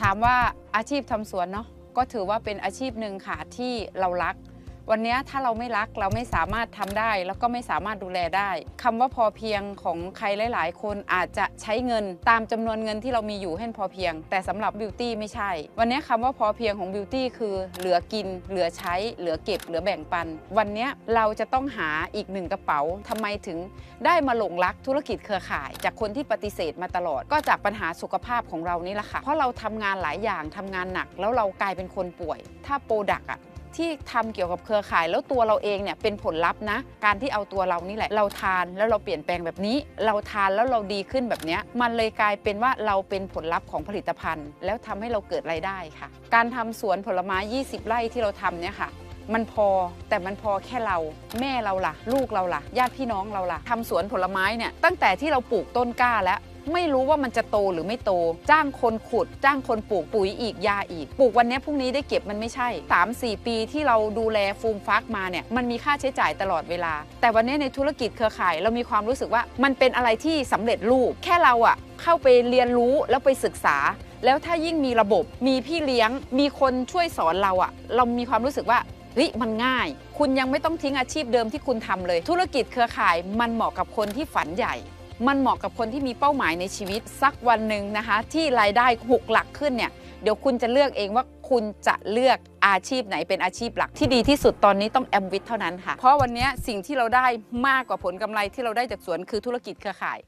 ถามว่าอาชีพทำสวนเนาะก็ถือว่าเป็นอาชีพหนึ่งค่ะที่เรารัก วันนี้ถ้าเราไม่รักเราไม่สามารถทำได้ แล้วก็ไม่สามารถดูแลได้คำว่าพอเพียงของใครหลาย ๆ คนอาจจะใช้เงินตามจำนวนเงินที่เรามีอยู่ให้พอเพียง แต่สำหรับบิวตี้ไม่ใช่ วันนี้ยคำว่าพอเพียงของบิวตี้คือเหลือกิน เหลือใช้ เหลือเก็บ เหลือแบ่งปัน วันนี้เราจะต้องหาอีกหนึ่งกระเป๋าทำไมถึงได้มาหลงรักธุรกิจเครือข่าย จากคนที่ปฏิเสธมาตลอด ก็จากปัญหาสุขภาพของเรานี่แหละค่ะเพราะเราทำงานหลายอย่างทำงานหนัก แล้วเรากลายเป็นคนป่วย ถ้าโปรดักอะ ที่ทำเกี่ยวกับเครือข่าย แล้วตัวเราเองเนี่ยเป็นผลลัพธ์นะ การที่เอาตัวเรานี่แหละ เราทานแล้วเราเปลี่ยนแปลงแบบนี้ เราทานแล้วเราดีขึ้นแบบนี้มันเลยกลายเป็นว่าเราเป็นผลลัพธ์ของผลิตภัณฑ์ แล้วทำให้เราเกิดรายได้ค่ะ การทำสวนผลไม้ 20 ไร่ที่เราทำเนี่ยค่ะ มันพอแต่มันพอแค่เรา แม่เราล่ะ ลูกเราล่ะ ญาติพี่น้องเราล่ะทำสวนผลไม้เนี่ยตั้งแต่ที่เราปลูกต้นกล้าแล้วไม่รู้ว่ามันจะโตหรือไม่โต จ้างคนขุด จ้างคนปลูกปุ๋ยอีกยาอีก ปลูกวันนี้พรุ่งนี้ได้เก็บมันไม่ใช่ 3-4 ปีที่เราดูแลฟูมฟักมาเนี่ยมันมีค่าใช้จ่ายตลอดเวลา แต่วันนี้ในธุรกิจเครือข่าย เรามีความรู้สึกว่ามันเป็นอะไรที่สำเร็จรูป แค่เราอะเข้าไปเรียนรู้แล้วไปศึกษา แล้วถ้ายิ่งมีระบบ มีพี่เลี้ยง มีคนช่วยสอนเราอะเรามีความรู้สึกว่า เฮ้ยมันง่าย คุณยังไม่ต้องทิ้งอาชีพเดิมที่คุณทำเลย ธุรกิจเครือข่ายมันเหมาะกับคนที่ฝันใหญ่ มันเหมาะกับคนที่มีเป้าหมายในชีวิตสักวันหนึ่งนะคะ ที่รายได้หกหลักขึ้นเนี่ยเดี๋ยวคุณจะเลือกเองว่าคุณจะเลือกอาชีพไหนเป็นอาชีพหลักที่ดีที่สุดตอนนี้ต้องแอมวิทเท่านั้นค่ะ เพราะวันนี้สิ่งที่เราได้มากกว่าผลกำไรที่เราได้จากสวนคือธุรกิจเครือข่าย